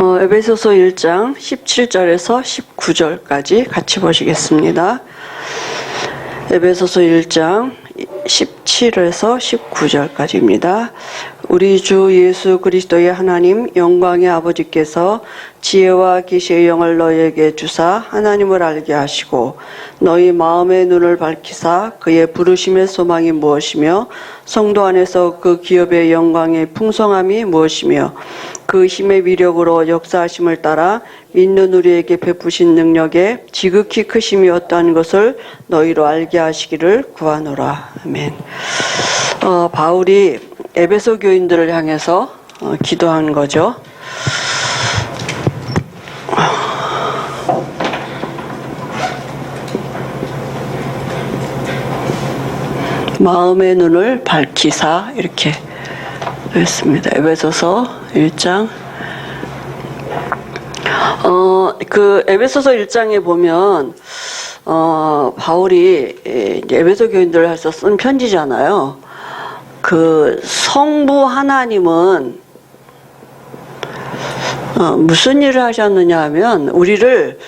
어, 에베소서 1장 17절에서 19절까지 같이 보시겠습니다. 에베소서 1장 17에서 19절까지입니다. 우리 주 예수 그리스도의 하나님 영광의 아버지께서 지혜와 계시의 영을 너희에게 주사 하나님을 알게 하시고 너희 마음의 눈을 밝히사 그의 부르심의 소망이 무엇이며 성도 안에서 그 기업의 영광의 풍성함이 무엇이며 그 힘의 위력으로 역사하심을 따라 믿는 우리에게 베푸신 능력에 지극히 크심이 어떠한 것을 너희로 알게 하시기를 구하노라. 아멘. 어, 바울이 에베소 교인들을 향해서 어, 기도한 거죠. 마음의 눈을 밝히사 이렇게 했습니다. 에베소서 1장 어, 그 에베소서 1장에 보면 어, 바울이 에베소 교인들을 해서 쓴 편지잖아요. 그 성부 하나님은 어, 무슨 일을 하셨느냐 하면 우리를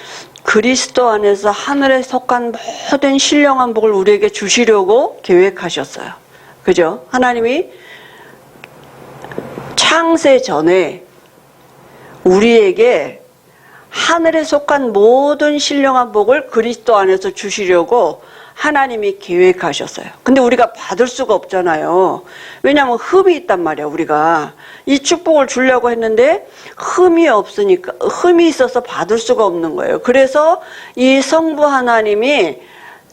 그리스도 안에서 하늘에 속한 모든 신령한 복을 우리에게 주시려고 계획하셨어요. 그죠? 하나님이 창세 전에 우리에게 하늘에 속한 모든 신령한 복을 그리스도 안에서 주시려고 하나님이 계획하셨어요. 근데 우리가 받을 수가 없잖아요. 왜냐하면 흠이 있단 말이야, 우리가. 이 축복을 주려고 했는데 흠이 없으니까, 흠이 있어서 받을 수가 없는 거예요. 그래서 이 성부 하나님이,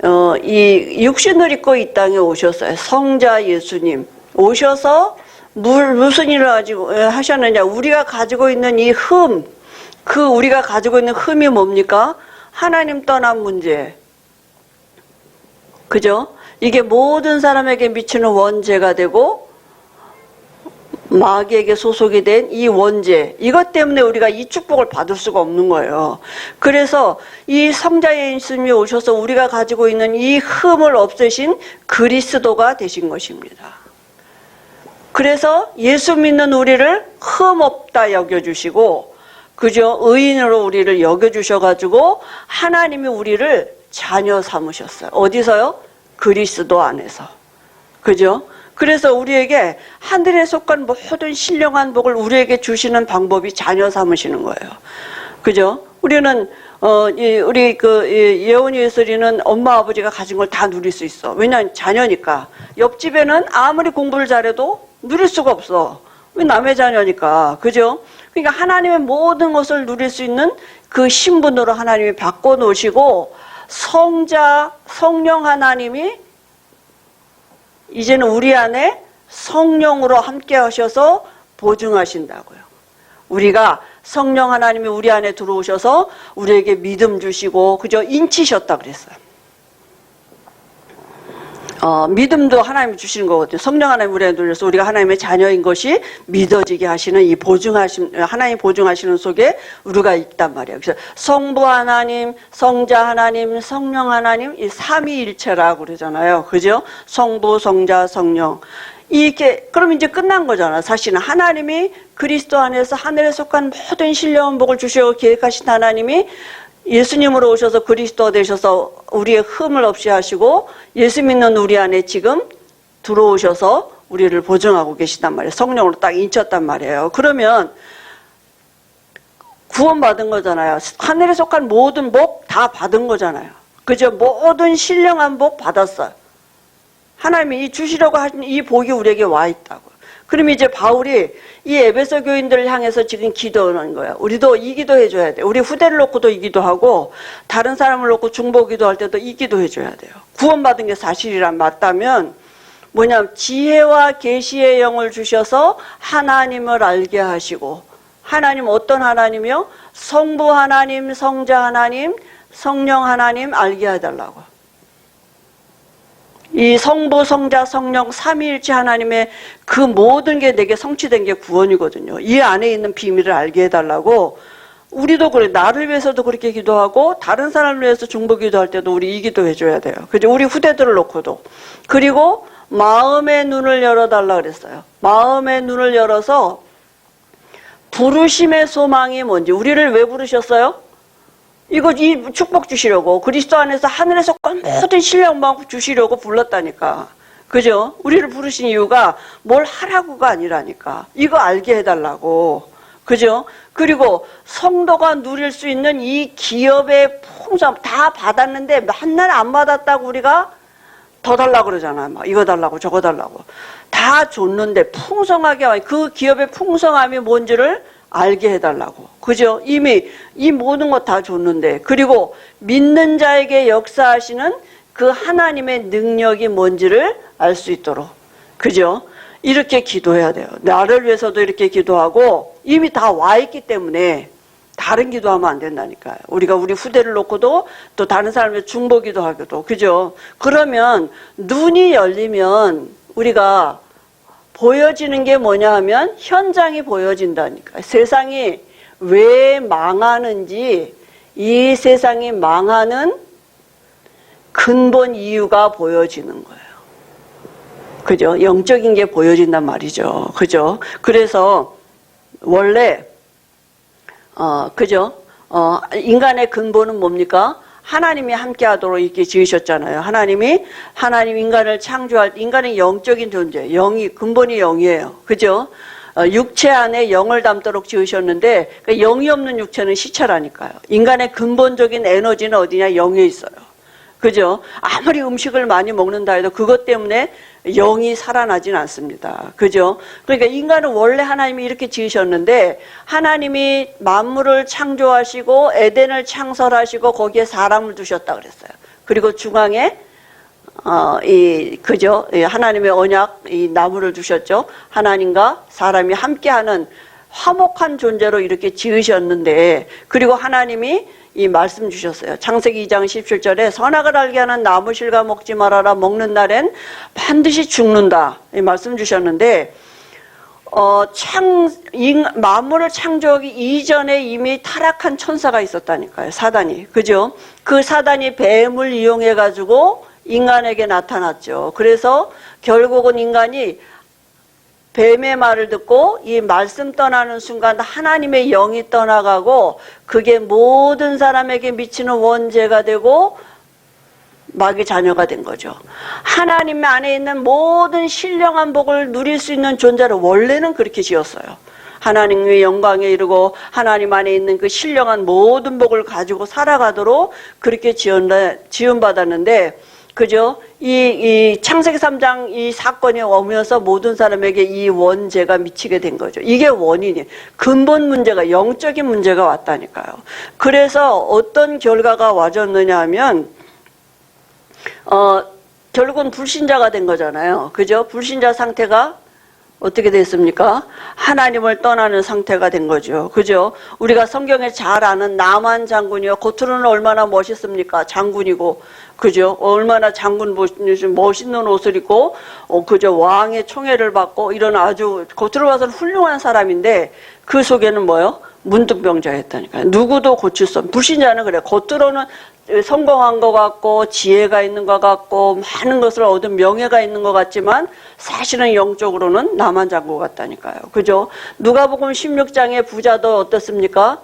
어, 이 육신을 입고 이 땅에 오셨어요. 성자 예수님. 오셔서 물, 무슨 일을 가지고 하셨느냐. 우리가 가지고 있는 이 흠, 그 우리가 가지고 있는 흠이 뭡니까? 하나님 떠난 문제. 그죠? 이게 모든 사람에게 미치는 원죄가 되고 마귀에게 소속이 된 이 원죄 이것 때문에 우리가 이 축복을 받을 수가 없는 거예요. 그래서 이 성자 예수님이 오셔서 우리가 가지고 있는 이 흠을 없애신 그리스도가 되신 것입니다. 그래서 예수 믿는 우리를 흠 없다 여겨주시고 그저 의인으로 우리를 여겨주셔가지고 하나님이 우리를 자녀 삼으셨어요. 어디서요? 그리스도 안에서. 그죠? 그래서 우리에게 하늘에 속한 모든 신령한 복을 우리에게 주시는 방법이 자녀 삼으시는 거예요. 그죠? 우리는 어, 이, 우리 그 이, 예원이 예슬이는 엄마 아버지가 가진 걸 다 누릴 수 있어. 왜냐하면 자녀니까. 옆집에는 아무리 공부를 잘해도 누릴 수가 없어. 왜 남의 자녀니까. 그죠? 그러니까 하나님의 모든 것을 누릴 수 있는 그 신분으로 하나님이 바꿔 놓으시고 성자, 성령 하나님이 이제는 우리 안에 성령으로 함께 하셔서 보증하신다고요. 우리가 성령 하나님이 우리 안에 들어오셔서 우리에게 믿음 주시고 그저 인치셨다 그랬어요. 어, 믿음도 하나님이 주시는 거거든요. 성령 하나님 우리 안에 들어서 우리가 하나님의 자녀인 것이 믿어지게 하시는 이 보증하심 하나님 보증하시는 속에 우리가 있단 말이에요. 그래서 성부 하나님, 성자 하나님, 성령 하나님 이 삼위일체라고 그러잖아요. 그죠? 성부, 성자, 성령. 이게 그럼 이제 끝난 거잖아. 사실은 하나님이 그리스도 안에서 하늘에 속한 모든 신령한 복을 주시고 계획하신 하나님이 예수님으로 오셔서 그리스도 되셔서 우리의 흠을 없이 하시고 예수 믿는 우리 안에 지금 들어오셔서 우리를 보증하고 계시단 말이에요. 성령으로 딱 인쳤단 말이에요. 그러면 구원받은 거잖아요. 하늘에 속한 모든 복 다 받은 거잖아요. 그죠? 모든 신령한 복 받았어요. 하나님이 이 주시려고 하신 이 복이 우리에게 와 있다고. 그럼 이제 바울이 이 에베소 교인들을 향해서 지금 기도하는 거야. 우리도 이 기도 해 줘야 돼. 우리 후대를 놓고도 이 기도하고 다른 사람을 놓고 중보 기도할 때도 이 기도 해 줘야 돼요. 구원받은 게 사실이란 맞다면 뭐냐면 지혜와 계시의 영을 주셔서 하나님을 알게 하시고 하나님 어떤 하나님이요? 성부 하나님, 성자 하나님, 성령 하나님 알게 해달라고. 이 성부, 성자, 성령, 삼위일체 하나님의 그 모든 게 내게 성취된 게 구원이거든요. 이 안에 있는 비밀을 알게 해달라고 우리도 그래 나를 위해서도 그렇게 기도하고 다른 사람을 위해서 중보 기도할 때도 우리 이 기도 해줘야 돼요. 그죠? 우리 후대들을 놓고도 그리고 마음의 눈을 열어달라 그랬어요. 마음의 눈을 열어서 부르심의 소망이 뭔지 우리를 왜 부르셨어요? 이거 이 축복 주시려고 그리스도 안에서 하늘에서 모든 신령만 주시려고 불렀다니까. 그죠? 우리를 부르신 이유가 뭘 하라고가 아니라니까. 이거 알게 해달라고. 그죠? 그리고 성도가 누릴 수 있는 이 기업의 풍성 다 받았는데 한날 안 받았다고 우리가 더 달라고 그러잖아. 막 이거 달라고 저거 달라고. 다 줬는데 풍성하게 와- 그 기업의 풍성함이 뭔지를 알게 해달라고. 그죠? 이미 이 모든 것 다 줬는데. 그리고 믿는 자에게 역사하시는 그 하나님의 능력이 뭔지를 알 수 있도록. 그죠? 이렇게 기도해야 돼요. 나를 위해서도 이렇게 기도하고 이미 다 와 있기 때문에 다른 기도하면 안 된다니까요. 우리가 우리 후대를 놓고도 또 다른 사람의 중보 기도 하기도. 그죠? 그러면 눈이 열리면 우리가 보여지는 게 뭐냐 하면 현장이 보여진다니까. 세상이 왜 망하는지 이 세상이 망하는 근본 이유가 보여지는 거예요. 그죠? 영적인 게 보여진단 말이죠. 그죠? 그래서 원래 어, 그죠? 어, 인간의 근본은 뭡니까? 하나님이 함께 하도록 이렇게 지으셨잖아요. 하나님이, 하나님 인간을 창조할, 때 인간은 영적인 존재, 영이, 근본이 영이에요. 그죠? 어, 육체 안에 영을 담도록 지으셨는데, 그 영이 없는 육체는 시체라니까요. 인간의 근본적인 에너지는 어디냐? 영에 있어요. 그죠? 아무리 음식을 많이 먹는다 해도 그것 때문에 영이 살아나진 않습니다. 그죠? 그러니까 인간은 원래 하나님이 이렇게 지으셨는데 하나님이 만물을 창조하시고 에덴을 창설하시고 거기에 사람을 두셨다 그랬어요. 그리고 중앙에 어, 이, 그죠? 이 하나님의 언약, 이 나무를 두셨죠? 하나님과 사람이 함께하는 화목한 존재로 이렇게 지으셨는데, 그리고 하나님이 이 말씀 주셨어요. 창세기 2장 17절에 선악을 알게 하는 나무 실과 먹지 말아라. 먹는 날엔 반드시 죽는다. 이 말씀 주셨는데, 어, 창, 인, 만물을 창조하기 이전에 이미 타락한 천사가 있었다니까요. 사단이. 그죠? 그 사단이 뱀을 이용해가지고 인간에게 나타났죠. 그래서 결국은 인간이 뱀의 말을 듣고 이 말씀 떠나는 순간 하나님의 영이 떠나가고 그게 모든 사람에게 미치는 원죄가 되고 마귀 자녀가 된 거죠. 하나님 안에 있는 모든 신령한 복을 누릴 수 있는 존재를 원래는 그렇게 지었어요. 하나님의 영광에 이르고 하나님 안에 있는 그 신령한 모든 복을 가지고 살아가도록 그렇게 지은, 지은 받았는데 그죠? 이, 이 창세기 3장 이 사건이 오면서 모든 사람에게 이 원죄가 미치게 된 거죠. 이게 원인이 근본 문제가 영적인 문제가 왔다니까요. 그래서 어떤 결과가 와졌느냐 하면 어 결국은 불신자가 된 거잖아요. 그죠? 불신자 상태가 어떻게 됐습니까? 하나님을 떠나는 상태가 된 거죠. 그죠? 우리가 성경에 잘 아는 나만 장군이요. 겉으로는 얼마나 멋있습니까? 장군이고. 그죠? 얼마나 장군 멋있는 옷을 입고, 어, 그죠? 왕의 총애를 받고, 이런 아주 겉으로 봐서는 훌륭한 사람인데, 그 속에는 뭐요? 문득병자였다니까요. 누구도 고칠 수 없는. 불신자는 그래. 겉으로는 성공한 것 같고 지혜가 있는 것 같고 많은 것을 얻은 명예가 있는 것 같지만 사실은 영적으로는 나만 잔것 같다니까요. 그죠? 누가복음 16장의 부자도 어떻습니까?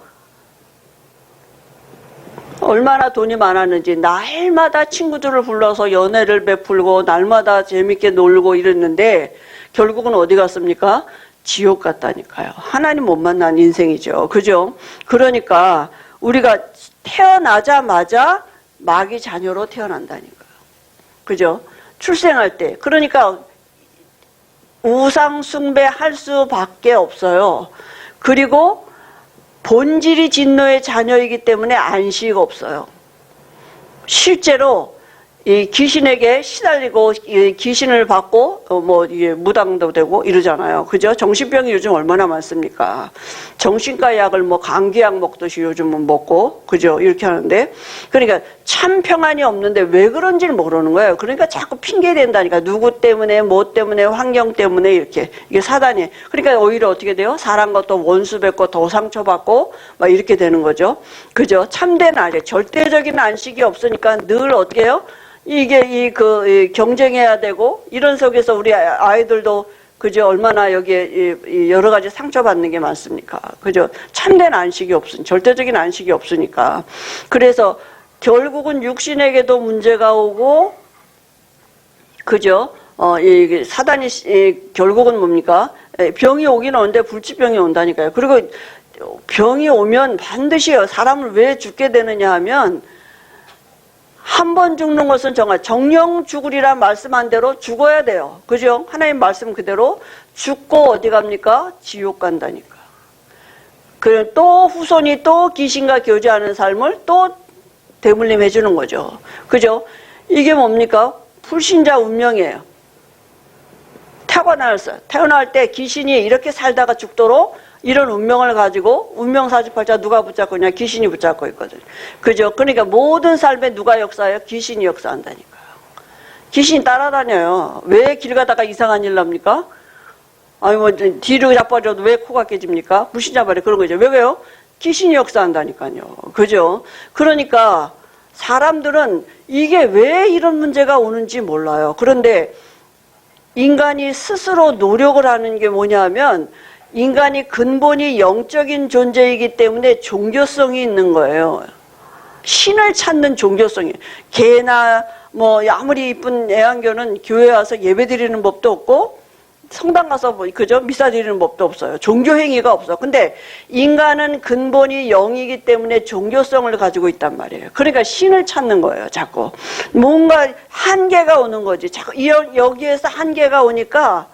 얼마나 돈이 많았는지 날마다 친구들을 불러서 연애를 베풀고 날마다 재밌게 놀고 이랬는데 결국은 어디 갔습니까? 지옥 갔다니까요. 하나님 못 만난 인생이죠. 그죠? 그러니까 우리가 태어나자마자 마귀 자녀로 태어난다니까요. 그죠? 출생할 때. 그러니까 우상 숭배할 수밖에 없어요. 그리고 본질이 진노의 자녀이기 때문에 안식 없어요. 실제로 이 귀신에게 시달리고 이 귀신을 받고 어, 뭐 이게 무당도 되고 이러잖아요. 그죠? 정신병이 요즘 얼마나 많습니까? 정신과 약을 뭐 감기약 먹듯이 요즘은 먹고 그죠? 이렇게 하는데 그러니까 참 평안이 없는데 왜 그런지를 모르는 거예요. 그러니까 자꾸 핑계 댄다니까 누구 때문에 뭐 때문에 환경 때문에 이렇게 이게 사단이 그러니까 오히려 어떻게 돼요? 사람과 또 원수 뵙고 더 상처받고 막 이렇게 되는 거죠. 그죠? 참된 안식 절대적인 안식이 없으니까 늘 어떻게 해요? 이게 이그 경쟁해야 되고 이런 속에서 우리 아이들도 그죠? 얼마나 여기에 여러 가지 상처받는 게 많습니까? 그죠? 참된 안식이 없으니, 절대적인 안식이 없으니까. 그래서 결국은 육신에게도 문제가 오고, 그죠? 어, 이 사단이, 시- 이 결국은 뭡니까? 에, 병이 오긴 오는데 불치병이 온다니까요. 그리고 병이 오면 반드시 사람을 왜 죽게 되느냐 하면 한 번 죽는 것은 정말 정령 죽으리라 말씀한 대로 죽어야 돼요. 그죠? 하나님 말씀 그대로 죽고 어디 갑니까? 지옥 간다니까. 그또 후손이 또 귀신과 교제하는 삶을 또 대물림 해주는 거죠. 그죠? 이게 뭡니까? 불신자 운명이에요. 태어났어요. 태어날 때 귀신이 이렇게 살다가 죽도록 이런 운명을 가지고 운명 사주팔자 누가 붙잡고 있냐? 귀신이 붙잡고 있거든요. 그죠? 그러니까 모든 삶에 누가 역사해요? 귀신이 역사한다니까요. 귀신이 따라다녀요. 왜 길 가다가 이상한 일 납니까? 아니 뭐 뒤로 자빠져도 왜 코가 깨집니까? 불신자 말이 그런 거죠. 왜 왜요? 귀신이 역사한다니까요. 그죠? 그러니까 사람들은 이게 왜 이런 문제가 오는지 몰라요. 그런데 인간이 스스로 노력을 하는 게 뭐냐면 인간이 근본이 영적인 존재이기 때문에 종교성이 있는 거예요. 신을 찾는 종교성이 개나 뭐 아무리 이쁜 애완견은 교회 와서 예배 드리는 법도 없고 성당 가서 뭐 그죠 미사 드리는 법도 없어요. 종교 행위가 없어. 근데 인간은 근본이 영이기 때문에 종교성을 가지고 있단 말이에요. 그러니까 신을 찾는 거예요. 자꾸 뭔가 한계가 오는 거지. 자꾸 이- 여기에서 한계가 오니까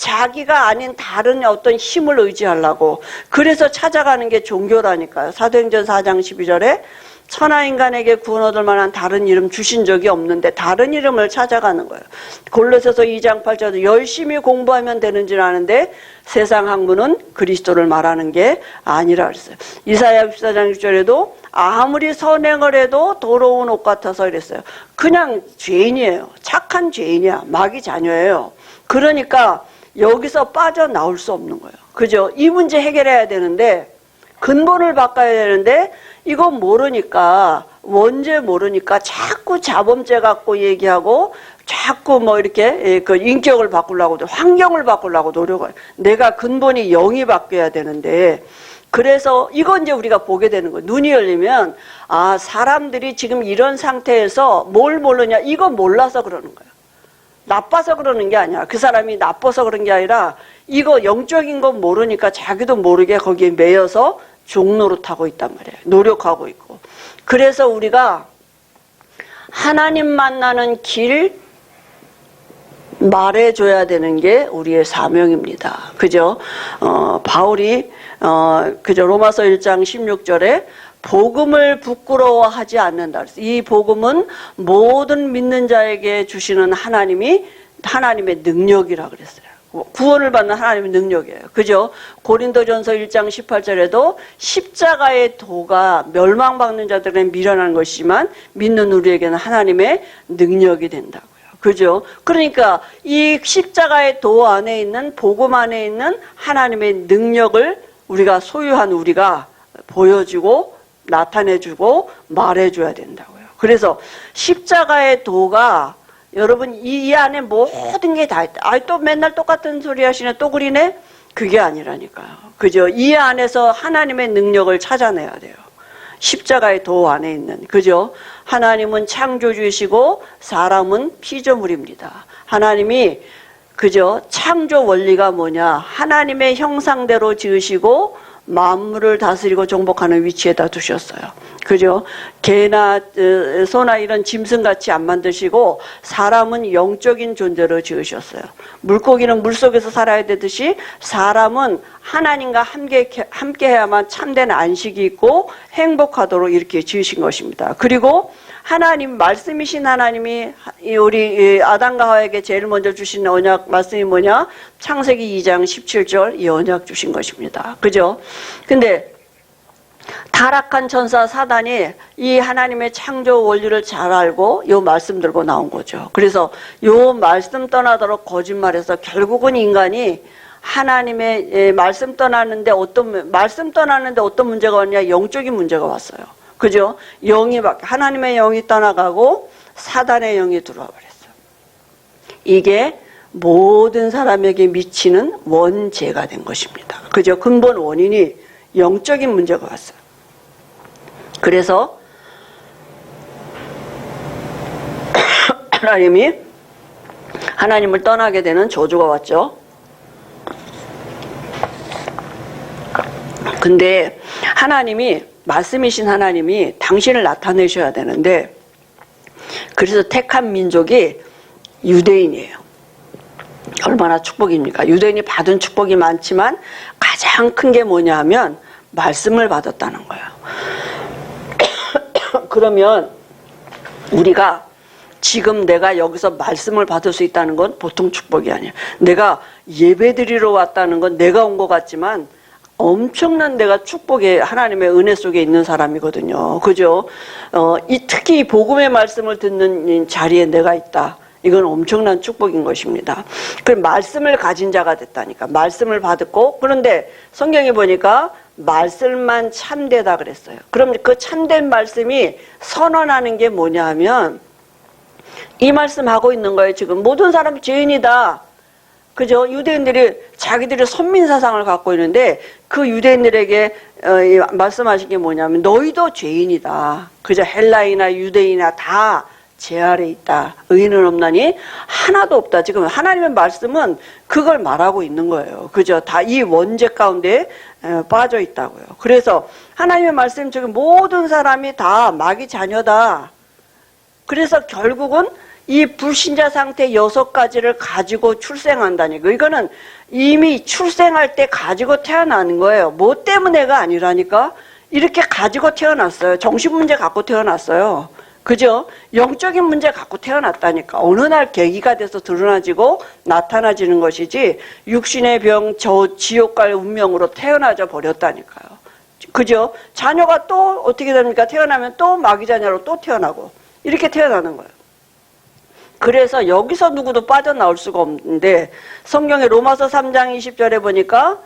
자기가 아닌 다른 어떤 힘을 의지하려고 그래서 찾아가는 게 종교라니까요. 사도행전 4장 12절에 천하 인간에게 구원 얻을 만한 다른 이름 주신 적이 없는데 다른 이름을 찾아가는 거예요. 골로새서 2장 8절도 열심히 공부하면 되는 줄 아는데 세상 학문은 그리스도를 말하는 게 아니라 그랬어요. 이사야 14장 6절에도 아무리 선행을 해도 더러운 옷 같아서 이랬어요. 그냥 죄인이에요. 착한 죄인이야. 마귀 자녀예요. 그러니까 여기서 빠져나올 수 없는 거예요. 그죠? 이 문제 해결해야 되는데 근본을 바꿔야 되는데 이거 모르니까 원죄 모르니까 자꾸 자범죄 갖고 얘기하고 자꾸 뭐 이렇게 예, 그 인격을 바꾸려고 환경을 바꾸려고 노력을 내가 근본이 영이 바뀌어야 되는데 그래서 이건 이제 우리가 보게 되는 거예요. 눈이 열리면 아 사람들이 지금 이런 상태에서 뭘 모르냐 이거 몰라서 그러는 거예요. 나빠서 그러는 게 아니야. 그 사람이 나빠서 그런 게 아니라 이거 영적인 건 모르니까 자기도 모르게 거기에 매여서 종노릇하고 있단 말이에요. 노력하고 있고. 그래서 우리가 하나님 만나는 길 말해줘야 되는 게 우리의 사명입니다. 그죠? 어, 바울이, 어, 그죠? 로마서 1장 16절에 복음을 부끄러워하지 않는다. 이 복음은 모든 믿는 자에게 주시는 하나님이 하나님의 능력이라 그랬어요. 구원을 받는 하나님의 능력이에요. 그죠? 고린도전서 1장 18절에도 십자가의 도가 멸망받는 자들에게 미련한 것이지만 믿는 우리에게는 하나님의 능력이 된다고요. 그죠? 그러니까 이 십자가의 도 안에 있는 복음 안에 있는 하나님의 능력을 우리가 소유한 우리가 보여주고 나타내주고 말해줘야 된다고요. 그래서 십자가의 도가 여러분 이, 이 안에 모든 게 다 있다. 아또 맨날 똑같은 소리 하시네 또 그리네 그게 아니라니까요. 그죠? 이 안에서 하나님의 능력을 찾아내야 돼요. 십자가의 도 안에 있는 그죠? 하나님은 창조주이시고 사람은 피조물입니다. 하나님이 그죠? 창조 원리가 뭐냐? 하나님의 형상대로 지으시고 만물을 다스리고 정복하는 위치에다 두셨어요. 그죠? 개나 어, 소나 이런 짐승같이 안 만드시고 사람은 영적인 존재로 지으셨어요. 물고기는 물속에서 살아야 되듯이 사람은 하나님과 함께 함께해야만 참된 안식이 있고 행복하도록 이렇게 지으신 것입니다. 그리고 하나님 말씀이신 하나님이 이 우리 아담과 하와에게 제일 먼저 주신 언약 말씀이 뭐냐? 창세기 2장 17절 이 언약 주신 것입니다. 그죠? 근데 타락한 천사 사단이 이 하나님의 창조 원리를 잘 알고 요 말씀 들고 나온 거죠. 그래서 요 말씀 떠나도록 거짓말해서 결국은 인간이 하나님의 예, 말씀 떠나는데 어떤 말씀 떠나는데 어떤 문제가 왔냐? 영적인 문제가 왔어요. 그죠? 영이 막 하나님의 영이 떠나가고 사단의 영이 들어와 버렸어요. 이게 모든 사람에게 미치는 원죄가 된 것입니다. 그죠? 근본 원인이 영적인 문제가 왔어요. 그래서 하나님이 하나님을 떠나게 되는 저주가 왔죠. 근데 하나님이 말씀이신 하나님이 당신을 나타내셔야 되는데 그래서 택한 민족이 유대인이에요. 얼마나 축복입니까? 유대인이 받은 축복이 많지만 가장 큰 게 뭐냐 하면 말씀을 받았다는 거예요. 그러면 우리가 지금 내가 여기서 말씀을 받을 수 있다는 건 보통 축복이 아니야. 내가 예배 드리러 왔다는 건 내가 온 것 같지만 엄청난 내가 축복의 하나님의 은혜 속에 있는 사람이거든요. 그죠? 어, 이 특히 복음의 말씀을 듣는 이 자리에 내가 있다. 이건 엄청난 축복인 것입니다. 그 말씀을 가진 자가 됐다니까. 말씀을 받았고 그런데 성경에 보니까 말씀만 참되다 그랬어요. 그럼 그 참된 말씀이 선언하는 게 뭐냐 하면 이 말씀 하고 있는 거예요. 지금 모든 사람이 죄인이다. 그죠? 유대인들이 자기들이 선민 사상을 갖고 있는데 그 유대인들에게 어, 이 말씀하신 게 뭐냐면 너희도 죄인이다. 그죠? 헬라이나 유대인이나 다죄 아래 있다. 의인은 없나니 하나도 없다. 지금 하나님의 말씀은 그걸 말하고 있는 거예요. 그죠? 다 이 원죄 가운데 에, 빠져 있다고요. 그래서 하나님의 말씀 지금 모든 사람이 다 마귀 자녀다. 그래서 결국은 이 불신자 상태 여섯 가지를 가지고 출생한다니까. 이거는 이미 출생할 때 가지고 태어나는 거예요. 뭐 때문에가 아니라니까. 이렇게 가지고 태어났어요. 정신 문제 갖고 태어났어요. 그죠? 영적인 문제 갖고 태어났다니까. 어느 날 계기가 돼서 드러나지고 나타나지는 것이지 육신의 병, 저 지옥 갈 운명으로 태어나져 버렸다니까요. 그죠? 자녀가 또 어떻게 됩니까? 태어나면 또 마귀 자녀로 또 태어나고 이렇게 태어나는 거예요. 그래서 여기서 누구도 빠져나올 수가 없는데 성경의 로마서 3장 20절에 보니까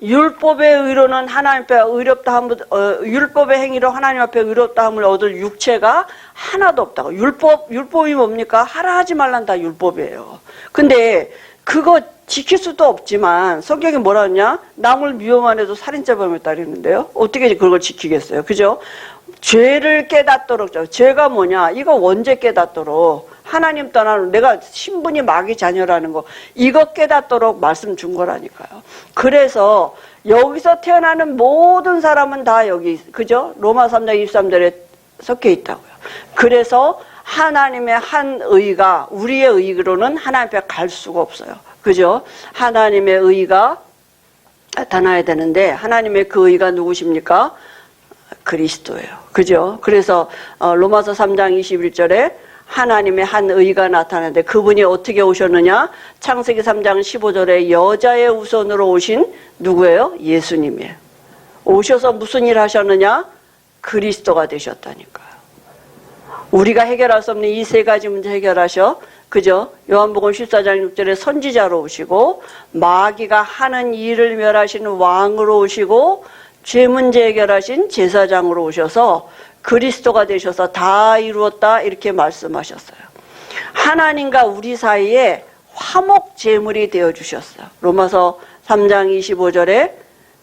율법의 의로는 하나님 앞에 의롭다 함을 어, 율법의 행위로 하나님 앞에 의롭다 함을 얻을 육체가 하나도 없다고. 율법 율법이 뭡니까? 하라 하지 말란 다 율법이에요. 근데 그거 지킬 수도 없지만 성경이 뭐라 하냐? 남을 미워만 해도 살인죄범에 따르는데요. 어떻게 그걸 지키겠어요? 그죠? 죄를 깨닫도록 죄가 뭐냐? 이거 원죄 깨닫도록 하나님 떠나는 내가 신분이 마귀 자녀라는 거 이거 깨닫도록 말씀 준 거라니까요. 그래서 여기서 태어나는 모든 사람은 다 여기 그죠? 로마 3장 23절에 섞여 있다고요. 그래서 하나님의 한 의가 우리의 의로는 하나님 앞에 갈 수가 없어요. 그죠? 하나님의 의가 나타나야 되는데 하나님의 그 의가 누구십니까? 그리스도예요. 그죠? 그래서 어, 로마서 3장 21절에 하나님의 한 의가 나타나는데 그분이 어떻게 오셨느냐? 창세기 3장 15절에 여자의 우선으로 오신 누구예요? 예수님이에요. 오셔서 무슨 일 하셨느냐? 그리스도가 되셨다니까요. 우리가 해결할 수 없는 이 세 가지 문제 해결하셔. 그죠? 요한복음 14장 6절에 선지자로 오시고 마귀가 하는 일을 멸하시는 왕으로 오시고 죄 문제 해결하신 제사장으로 오셔서 그리스도가 되셔서 다 이루었다 이렇게 말씀하셨어요. 하나님과 우리 사이에 화목 제물이 되어 주셨어요. 로마서 3장 25절에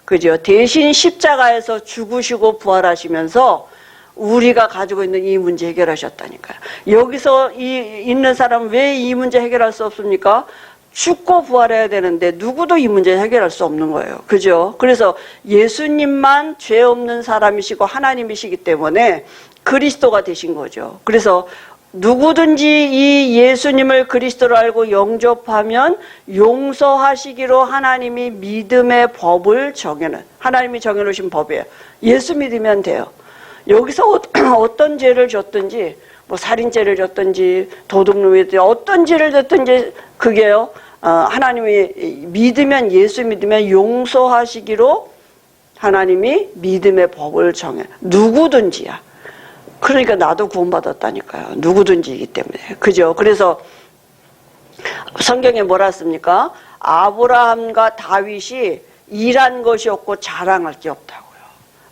그죠? 대신 십자가에서 죽으시고 부활하시면서 우리가 가지고 있는 이 문제 해결하셨다니까요. 여기서 이 있는 사람은 왜이 문제 해결할 수 없습니까? 죽고 부활해야 되는데 누구도 이 문제 해결할 수 없는 거예요. 그죠? 그래서 예수님만 죄 없는 사람이시고 하나님이시기 때문에 그리스도가 되신 거죠. 그래서 누구든지 이 예수님을 그리스도로 알고 영접하면 용서하시기로 하나님이 믿음의 법을 정해놓은 하나님이 정해놓으신 법이에요. 예수 믿으면 돼요. 여기서 어- 어떤 죄를 졌든지 뭐 살인죄를 졌든지 도둑놈이 든지 어떤 죄를 졌든지 그게요. 어, 하나님이 믿으면 예수 믿으면 용서하시기로 하나님이 믿음의 법을 정해 누구든지야. 그러니까 나도 구원받았다니까요. 누구든지이기 때문에. 그죠? 그래서 성경에 뭐라 씁니까? 아브라함과 다윗이 일한 것이 없고 자랑할 게 없다고요.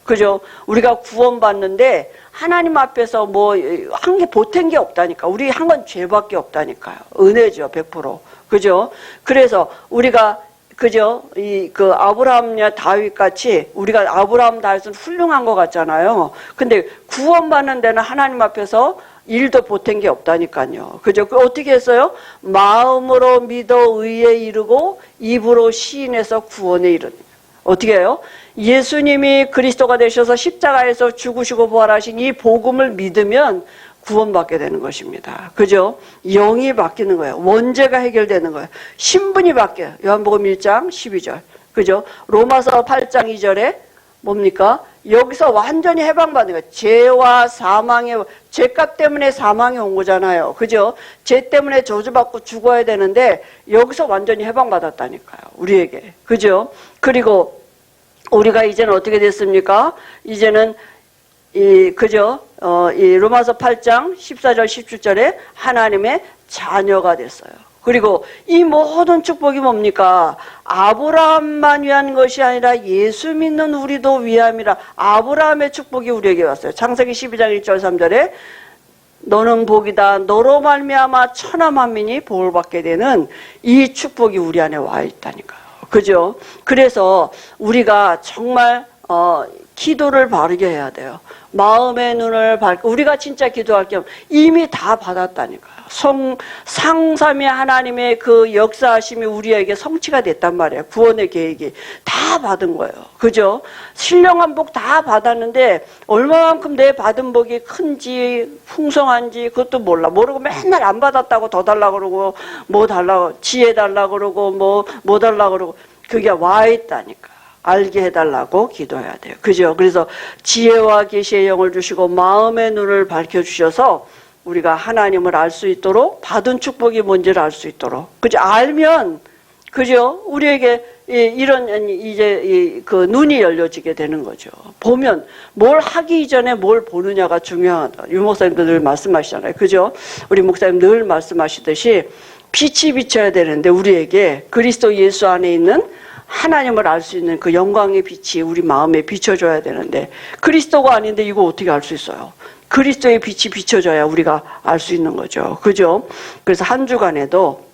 그죠? 우리가 구원받는데 하나님 앞에서 뭐 한 게 보탠 게 없다니까. 우리 한 건 죄밖에 없다니까요. 은혜죠, 100%. 그죠? 그래서 우리가 그죠? 이 그 아브라함이나 다윗 같이 우리가 아브라함 다윗은 훌륭한 것 같잖아요. 근데 구원받는 데는 하나님 앞에서 일도 보탠 게 없다니까요. 그죠? 그 어떻게 했어요? 마음으로 믿어 의에 이르고 입으로 시인해서 구원에 이르는. 어떻게 해요? 예수님이 그리스도가 되셔서 십자가에서 죽으시고 부활하신 이 복음을 믿으면 구원받게 되는 것입니다. 그죠? 영이 바뀌는 거예요. 원죄가 해결되는 거예요. 신분이 바뀌어요. 요한복음 1장 12절. 그죠? 로마서 8장 2절에 뭡니까? 여기서 완전히 해방받는 거예요. 죄와 사망의 죄값 때문에 사망이 온 거잖아요. 그죠? 죄 때문에 저주받고 죽어야 되는데 여기서 완전히 해방받았다니까요. 우리에게. 그죠? 그리고 우리가 이제는 어떻게 됐습니까? 이제는 이 그죠? 어, 이 로마서 8장 14절 17절에 하나님의 자녀가 됐어요. 그리고 이 모든 축복이 뭡니까? 아브라함만 위한 것이 아니라 예수 믿는 우리도 위함이라 아브라함의 축복이 우리에게 왔어요. 창세기 12장 1절 3절에 너는 복이다. 너로 말미암아 천하 만민이 복을 받게 되는 이 축복이 우리 안에 와 있다니까요. 그죠? 그래서 우리가 정말 어, 기도를 바르게 해야 돼요. 마음의 눈을 밝고 우리가 진짜 기도할 겸 이미 다 받았다니까요. 성 상삼위 하나님의 그 역사하심이 우리에게 성취가 됐단 말이에요. 구원의 계획이 다 받은 거예요. 그죠? 신령한 복 다 받았는데 얼마만큼 내 받은 복이 큰지 풍성한지 그것도 몰라. 모르고 맨날 안 받았다고 더 달라 그러고 뭐 달라고 지혜 달라 그러고 뭐 뭐 달라 그러고 그게 와 있다니까. 알게 해달라고 기도해야 돼요. 그죠? 그래서 지혜와 계시의 영을 주시고 마음의 눈을 밝혀주셔서 우리가 하나님을 알 수 있도록 받은 축복이 뭔지를 알 수 있도록. 그죠? 알면, 그죠? 우리에게 이- 이런 이제 이그 눈이 열려지게 되는 거죠. 보면 뭘 하기 이전에 뭘 보느냐가 중요하다. 유 목사님도 늘 말씀하시잖아요. 그죠? 우리 목사님 늘 말씀하시듯이 빛이 비쳐야 되는데 우리에게 그리스도 예수 안에 있는 하나님을 알 수 있는 그 영광의 빛이 우리 마음에 비춰줘야 되는데 그리스도가 아닌데 이거 어떻게 알 수 있어요? 그리스도의 빛이 비춰져야 우리가 알 수 있는 거죠. 그죠? 그래서 한 주간에도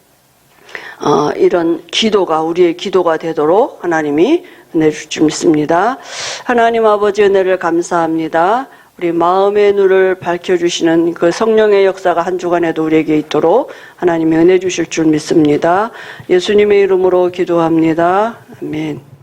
어, 이런 기도가 우리의 기도가 되도록 하나님이 은혜 주실 줄 믿습니다. 하나님 아버지 은혜를 감사합니다. 우리 마음의 눈을 밝혀주시는 그 성령의 역사가 한 주간에도 우리에게 있도록 하나님이 은혜 주실 줄 믿습니다. 예수님의 이름으로 기도합니다. 아멘.